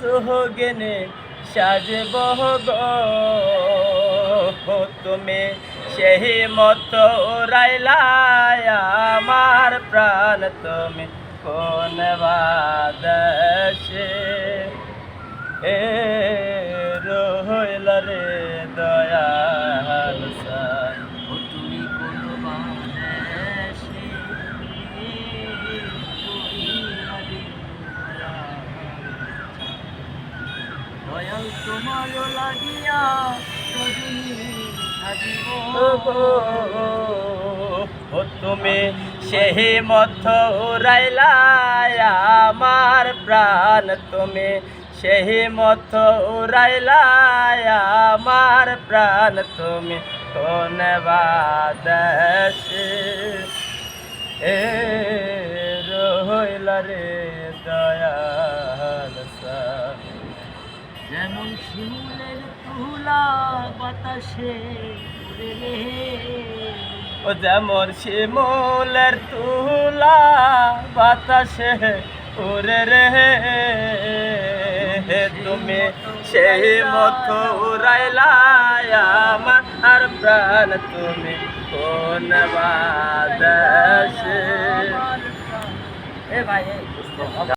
যোগেনে সাজব গো তুমি সেই মত রাইলাই আমার প্রাণ। তুমি কোন বাদশে? এ তুমি সেই মত উড়াইলাই আমার প্রাণ তুমি সেই মত উড়াইলাই আমার প্রাণ তুমি বাদশে এ রে দয়াল যেমন শিমুলের তুলা বাতাসে ও যেমন শিমুলের তুলা বাতাসে উড়ে রে তুমি সেই মতো উড়াইলা আমার প্রাণ তুমি কোন বাদশে এ ভাই